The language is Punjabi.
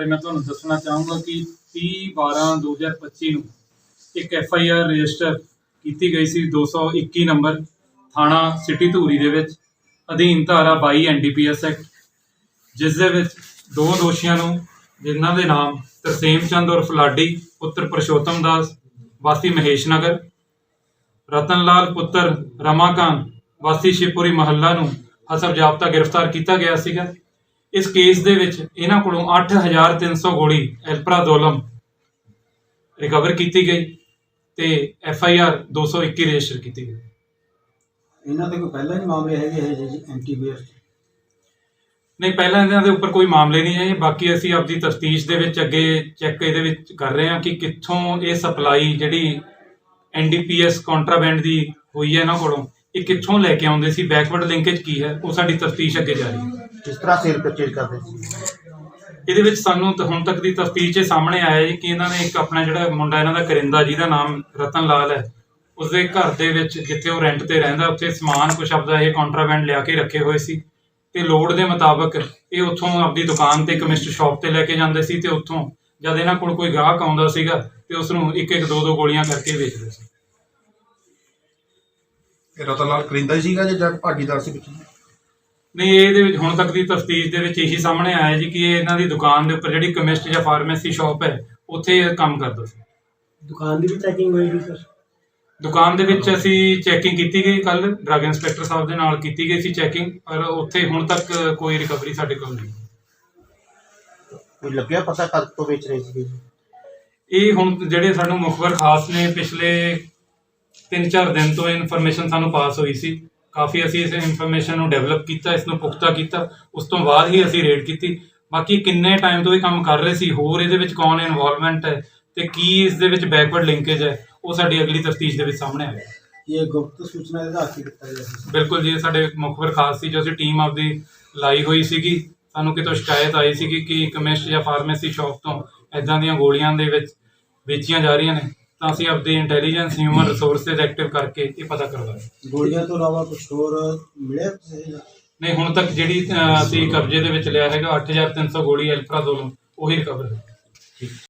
ਬਾਰੇ ਮੈਂ ਤੁਹਾਨੂੰ ਦੱਸਣਾ ਚਾਹੂੰਗਾ ਕਿ 30 12 2025 ਨੂੰ ਇੱਕ ਐਫ ਆਈ ਆਰ ਰਜਿਸਟਰ ਕੀਤੀ ਗਈ ਸੀ 221 ਨੰਬਰ ਥਾਣਾ ਸਿਟੀ ਧੂਰੀ ਦੇ ਵਿੱਚ, ਅਧੀਨ ਧਾਰਾ 22 ਐਨਡੀਪੀਐਸ ਐਕਟ, ਜਿਸ ਦੇ ਵਿੱਚ ਦੋ ਦੋਸ਼ੀਆਂ ਨੂੰ, ਜਿਨ੍ਹਾਂ ਦੇ ਨਾਮ ਤਰਸੇਮ ਚੰਦ ਉਰਫ ਫਲਾਡੀ ਪੁੱਤਰ ਪ੍ਰਸ਼ੋਤਮ ਦਾਸ, ਵਾਸੀ ਮਹੇਸ਼ ਨਗਰ ਰਤਨ ਲਾਲ ਪੁੱਤਰ ਰਮਾਕਾਂਤ, ਵਾਸੀ ਸ਼ਿਵਪੁਰੀ ਮਹੱਲਾ ਨੂੰ ਹਸਬ ਜਾਬਤਾ ਗ੍ਰਿਫਤਾਰ ਕੀਤਾ ਗਿਆ ਸੀਗਾ। ਇਸ ਕੇਸ ਦੇ ਵਿੱਚ ਇਹਨਾਂ ਕੋਲੋਂ 8300 ਗੋਲੀ ਐਲਪਰਾਜ਼ੋਲਮ ਰਿਕਵਰ ਕੀਤੀ ਗਈ ਤੇ ਐਫ ਆਈ ਆਰ 221 ਰਜਿਸਟਰ ਕੀਤੀ ਗਈ। ਇਹਨਾਂ ਦੇ ਕੋਈ ਪਹਿਲਾਂ ਹੀ ਮਾਮਲੇ ਹੈਗੇ ਹੈ ਜੀ ਐਂਟੀਵਾਇਰਸ ਨਹੀਂ ਪਹਿਲਾਂ ਇਹਨਾਂ ਦੇ ਉੱਪਰ ਕੋਈ ਮਾਮਲੇ ਨਹੀਂ ਹੈ ਬਾਕੀ ਅਸੀਂ ਆਪਦੀ ਤਫਤੀਸ਼ ਦੇ ਵਿੱਚ ਅੱਗੇ ਚੈੱਕ ਇਹਦੇ ਵਿੱਚ ਕਰ ਰਹੇ ਹਾਂ ਕਿ ਕਿੱਥੋਂ ਇਹ ਸਪਲਾਈ ਜਿਹੜੀ ਐਨਡੀਪੀਐਸ ਕੰਟਰਾਬੈਂਡ ਦੀ ਹੋਈ ਹੈ ਇਹਨਾਂ ਕੋਲੋਂ ਇਹ ਕਿੱਥੋਂ ਲੈ ਕੇ ਆਉਂਦੇ ਸੀ? ਬੈਕਵਰਡ ਲਿੰਕੇਜ ਕੀ ਹੈ? ਉਹ ਸਾਡੀ ਤਫਤੀਸ਼ ਅੱਗੇ ਜਾਰੀ ਹੈ। ਕਿਸ ਤਰ੍ਹਾਂ ਸੇਲ ਪਰਚੇਜ ਕਰਦੇ ਸੀ? ਇਹਦੇ ਵਿੱਚ ਸਾਨੂੰ ਤਾਂ ਹੁਣ ਤੱਕ ਦੀ ਤਫਤੀਸ਼ 'ਚ ਸਾਹਮਣੇ ਆਇਆ ਜੀ ਕਿ ਇਹਨਾਂ ਨੇ ਇੱਕ ਆਪਣਾ ਜਿਹੜਾ ਮੁੰਡਾ ਇਹਨਾਂ ਦਾ ਕਰਿੰਦਾ ਜਿਹਦਾ ਨਾਮ ਰਤਨ ਲਾਲ ਹੈ। ਉਸਦੇ ਘਰ ਦੇ ਵਿੱਚ ਜਿੱਥੇ ਉਹ ਰੈਂਟ ਤੇ ਰਹਿੰਦਾ ਉੱਥੇ ਸਮਾਨ ਕੁਛ ਆਪਦਾ ਇਹ ਕੰਟਰਾਬੈਂਡ ਲਿਆ ਕੇ ਰੱਖੇ ਹੋਏ ਸੀ ਤੇ ਲੋੜ ਦੇ ਮੁਤਾਬਕ ਇਹ ਉੱਥੋਂ ਆਪਦੀ ਦੁਕਾਨ ਤੇ ਕਮਿਸਟ ਸ਼ਾਪ ਤੇ ਲੈ ਕੇ ਜਾਂਦੇ ਸੀ ਤੇ ਉੱਥੋਂ ਜਦ ਇਹਨਾਂ ਕੋਲ ਕੋਈ ਗਾਹਕ ਆਉਂਦਾ ਸੀਗਾ ਤੇ ਉਸ ਨੂੰ ਇੱਕ ਇੱਕ ਦੋ ਦੋ ਗੋਲੀਆਂ ਕਰਕੇ ਵੇਚਦੇ ਸੀ। ਇਹ ਰਤਨ ਲਾਲ ਕਰਿੰਦਾ ਹੀ ਸੀਗਾ ਜਾਂ ਜੱਗ ਭਾਗੀਦਾਰ ਸੀ ਵਿੱਚ। ਨਹੀਂ ਇਹਦੇ ਵਿੱਚ ਹੁਣ ਤੱਕ ਦੀ ਤਫਤੀਸ਼ ਦੇ ਵਿੱਚ ਇਹੀ ਸਾਹਮਣੇ ਆਇਆ ਜੀ ਕਿ ਇਹ ਇਹਨਾਂ ਦੀ ਦੁਕਾਨ ਦੇ ਉੱਪਰ ਜਿਹੜੀ ਕਮਿਸਟ ਜਾਂ ਫਾਰਮੇਸੀ ਸ਼ਾਪ ਹੈ ਉੱਥੇ ਇਹ ਕੰਮ ਕਰਦਾ ਸੀ। ਦੁਕਾਨ ਦੀ ਵੀ ਚੈਕਿੰਗ ਹੋਈ ਸੀ ਸਰ? ਦੁਕਾਨ ਦੇ ਵਿੱਚ ਅਸੀਂ ਚੈਕਿੰਗ ਕੀਤੀ ਗਈ ਕੱਲ ਡਰੱਗ ਇੰਸਪੈਕਟਰ ਸਾਹਿਬ ਦੇ ਨਾਲ ਕੀਤੀ ਗਈ ਸੀ ਚੈਕਿੰਗ ਪਰ ਉੱਥੇ ਹੁਣ ਤੱਕ ਕੋਈ ਰਿਕਵਰੀ ਸਾਡੇ ਕੋਲ ਨਹੀਂ। ਕੋਈ ਲੱਗਿਆ ਪਤਾ ਕਦ ਤੋਂ ਵੇਚ ਰਹੇ ਜੀ? ਇਹ ਹੁਣ ਜਿਹੜੇ ਸਾਨੂੰ ਮੁਖਬਰ ਖਾਸ ਨੇ ਪਿਛਲੇ 3-4 ਦਿਨ ਤੋਂ ਇਨਫੋਰਮੇਸ਼ਨ ਸਾਨੂੰ ਪਾਸ ਹੋਈ ਸੀ। ਕਾਫੀ ਅਸੀਂ ਇਸ ਇਨਫੋਰਮੇਸ਼ਨ ਨੂੰ ਡਿਵੈਲਪ ਕੀਤਾ ਇਸ ਨੂੰ ਪੁਖਤਾ ਕੀਤਾ ਉਸ ਤੋਂ ਬਾਅਦ ਹੀ ਅਸੀਂ ਰੇਡ ਕੀਤੀ। ਬਾਕੀ ਕਿੰਨੇ ਟਾਈਮ ਤੋਂ ਇਹ ਕੰਮ ਕਰ ਰਹੇ ਸੀ ਹੋਰ ਇਹਦੇ ਵਿੱਚ ਕੌਣ ਇਨਵੋਲਵਮੈਂਟ ਹੈ ਤੇ ਕੀ ਇਸ ਦੇ ਵਿੱਚ ਬੈਕਵਰਡ ਲਿੰਕੇਜ ਹੈ ਉਹ ਸਾਡੀ ਅਗਲੀ ਤਫਤੀਸ਼ ਦੇ ਵਿੱਚ ਸਾਹਮਣੇ ਆਏਗਾ ਇਹ ਗੁਪਤ ਸੂਚਨਾ ਦੇ ਆਧਾਰ ਤੇ ਕੀਤਾ ਗਿਆ ਸੀ। ਬਿਲਕੁਲ ਜੀ ਇਹ ਸਾਡੇ ਮੁਖਬਰ ਖਾਸ ਸੀ ਜੋ ਅਸੀਂ ਟੀਮ ਆਪਦੀ ਲਾਈ ਹੋਈ ਸੀਗੀ। ਸਾਨੂੰ ਕਿਤੋਂ ਸ਼ਿਕਾਇਤ ਆਈ ਸੀਗੀ ਕਿ ਕੈਮਿਸਟ ਜਾਂ ਫਾਰਮੇਸੀ ਸ਼ਾਪ ਤੋਂ ਇਦਾਂ ਦੀਆਂ ਗੋਲੀਆਂ ਦੇ ਵਿੱਚ ਵੇਚੀਆਂ ਜਾ ਰਹੀਆਂ ਨੇ। ਤਾਂ ਅਸੀਂ ਆਪਦੀ ਇੰਟੈਲੀਜੈਂਸ ਹਿਊਮਨ ਰਿਸੋਰਸਸ ਐਕਟਿਵ ਕਰਕੇ ਇਹ ਪਤਾ ਕਰਵਾਇਆ ਗੋਲੀਆਂ ਤੋਂ ਇਲਾਵਾ ਕੁਝ ਹੋਰ ਮਿਲਿਆ ਕਿਸੇ ਦਾ? ਨਹੀਂ ਹੁਣ ਤੱਕ ਜਿਹੜੀ ਅਹ, ਅਸੀਂ ਕਬਜ਼ੇ ਦੇ ਵਿੱਚ ਲਿਆ ਹੈਗਾ 8300 ਗੋਲੀ ਐਲਪਰਾਜ਼ੋਲਮ ਉਹੀ ਰਿਕਵਰ ਹੈ